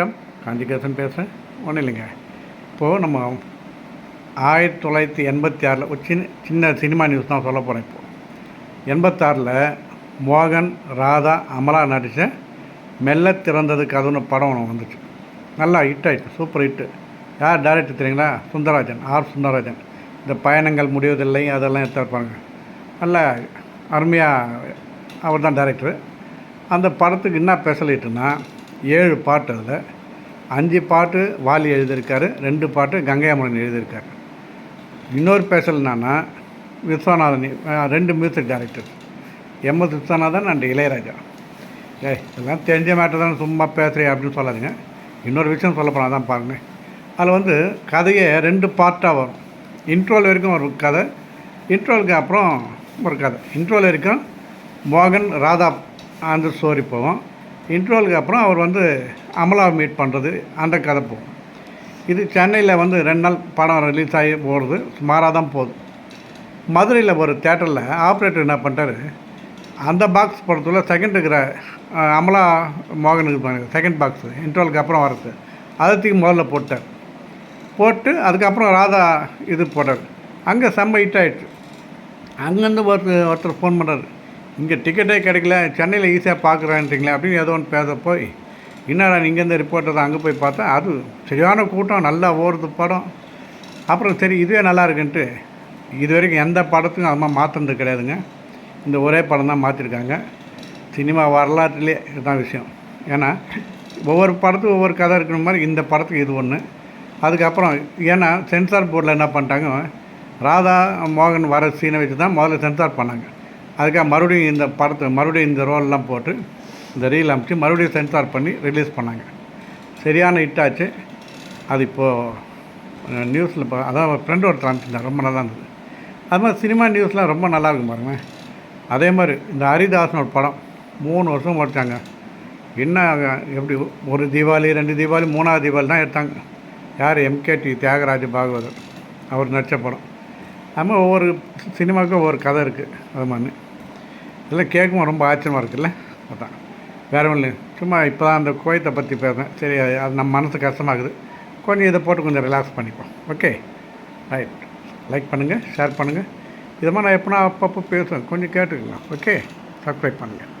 வணக்கம். காஞ்சிகேசன் பேசுகிறேன் ஒன்றும் இல்லைங்க. இப்போது நம்ம ஆயிரத்தி தொள்ளாயிரத்தி எண்பத்தி ஆறில் ஒரு சின்ன சின்ன சினிமா நியூஸ் தான் சொல்ல போகிறேன் இப்போது எண்பத்தாறில் மோகன் ராதா அமலா நடித்த மெல்ல திறந்தது கதவுன்னு படம் ஒன்று வந்துச்சு. நல்லா ஹிட் ஆயிடுச்சு சூப்பர் ஹிட்டு யார் டேரக்டர் தெரியுங்களா? சுந்தரராஜன் ஆர் சுந்தரராஜன். இந்த பயணங்கள் முடிவதில்லை அதெல்லாம் எடுத்துருப்பாங்க நல்ல அருமையாக அவர் தான் டேரக்டரு அந்த படத்துக்கு என்ன ஸ்பெஷலிட்டுன்னா ஏழு பாட்டு அதில். அஞ்சு பாட்டு வாலி எழுதியிருக்காரு ரெண்டு பாட்டு கங்கை அமரன் எழுதியிருக்காரு. இன்னொரு பேசல் என்னன்னா விஸ்வநாதன் ரெண்டு music director MS Viswanathan and Ilaiyaraaja. ஏய் இதெல்லாம் தெரிஞ்ச மேட்டர் தான் சும்மா பேசுகிறேன் அப்படின்னு சொல்லாதீங்க. இன்னொரு விஷயம் சொல்ல போனால் தான் பாருங்கள் அதில் வந்து கதையே ரெண்டு பார்ட்டாக வரும். இன்ட்ரோல் வரைக்கும் ஒரு கதை இன்ட்ரோலுக்கு அப்புறம் ஒரு கதை. இன்ட்ரோல் வரைக்கும் மோகன் ராதா அந்த ஸ்டோரி போகும். இன்ட்ரோலுக்கு அப்புறம் அவர் வந்து அமலாவை மீட் பண்ணுறது அந்த கதை போகும் இது சென்னையில் வந்து ரெண்டு நாள் படம் ரிலீஸ் ஆகி போகிறது சுமாராக தான் போகுது. மதுரையில் ஒரு தேட்டரில் ஆப்ரேட்டர் என்ன பண்ணிட்டாரு அந்த பாக்ஸ் படத்தில் செகண்ட் இருக்கிற அமலா மோகனுக்கு பாருங்க செகண்ட் பாக்ஸு இன்ட்ரோலுக்கு அப்புறம் வரது அதை முதல்ல போட்டார். போட்டு அதுக்கப்புறம் ராதா இது போட்டார். அங்கே செம்ம ஹிட் ஆகிடுச்சு அங்கேருந்து ஒருத்தர் ஒருத்தர் ஃபோன் பண்ணுறாரு இங்கே டிக்கெட்டே கிடைக்கல சென்னையில் ஈஸியாக பார்க்குறான்றீங்களே அப்படின்னு ஏதோ ஒன்று பேச போய் என்னடா இங்கேருந்து ரிப்போர்ட்டர் அங்கே போய் பார்த்தா அது சரியான கூட்டம் நல்லா ஓடுது படம். அப்புறம் சரி இதுவே நல்லா இருக்குன்ட்டு இது வரைக்கும் எந்த படத்துக்கும் அது மாதிரி மாற்றினது கிடையாதுங்க. இந்த ஒரே படம் தான் மாற்றிருக்காங்க சினிமா வரலாற்றுலேயே இதுதான் விஷயம். ஏன்னா ஒவ்வொரு படத்துக்கும் ஒவ்வொரு கதை இருக்கிற மாதிரி இந்த படத்துக்கு இது ஒன்று அதுக்கப்புறம் ஏன்னா சென்சார் போர்டில் என்ன பண்ணிட்டாங்க ராதா மோகன் வர சீனை வச்சு தான் முதல்ல சென்சார் பண்ணாங்க. அதுக்காக மறுபடியும் இந்த படத்தை மறுபடியும் இந்த ரோல்லாம் போட்டு இந்த ரீல் அமைச்சு மறுபடியும் சென்சார் பண்ணி ரிலீஸ் பண்ணாங்க. சரியான ஹிட் ஆச்சு. அது இப்போது நியூஸில் இப்போ அதான் ஃப்ரெண்டு ஒருத்தர் அனுப்பிச்சிருந்தார் ரொம்ப நல்லா இருந்தது. அது மாதிரி சினிமா நியூஸ்லாம் ரொம்ப நல்லா இருக்கும் பாருங்க அதே மாதிரி இந்த ஹரிதாசன் ஒரு படம் மூணு வருஷம் ஓடிச்சாங்க. என்ன எப்படி ஒரு தீபாவளி ரெண்டு தீபாவளி மூணாவது தீபாவளி தான் எடுத்தாங்க. யார்? எம்கேடி தியாகராஜ பாகவதர். அவர் நடித்த படம். அது மாதிரி ஒவ்வொரு சினிமாவுக்கும் ஒவ்வொரு கதை இருக்குது அது மாதிரி. இதெல்லாம் கேட்கும் ரொம்ப ஆச்சரியமாக இருக்குல்ல? அதான். வேற ஒன்றும் இல்லை சும்மா இப்போ தான் அந்த கோயத்தை பற்றி பேசுகிறேன் சரி அது அது நம்ம மனசு கஷ்டமாகுது. கொஞ்சம் இதை போட்டு கொஞ்சம் ரிலாக்ஸ் பண்ணிப்போம். ஓகே ரைட் லைக் பண்ணுங்கள் ஷேர் பண்ணுங்கள் இது மாதிரி நான் எப்போனா அப்பப்போ பேசுவேன். கொஞ்சம் கேட்டுக்கலாம் ஓகே சப்ஸ்கிரைப் பண்ணுங்கள்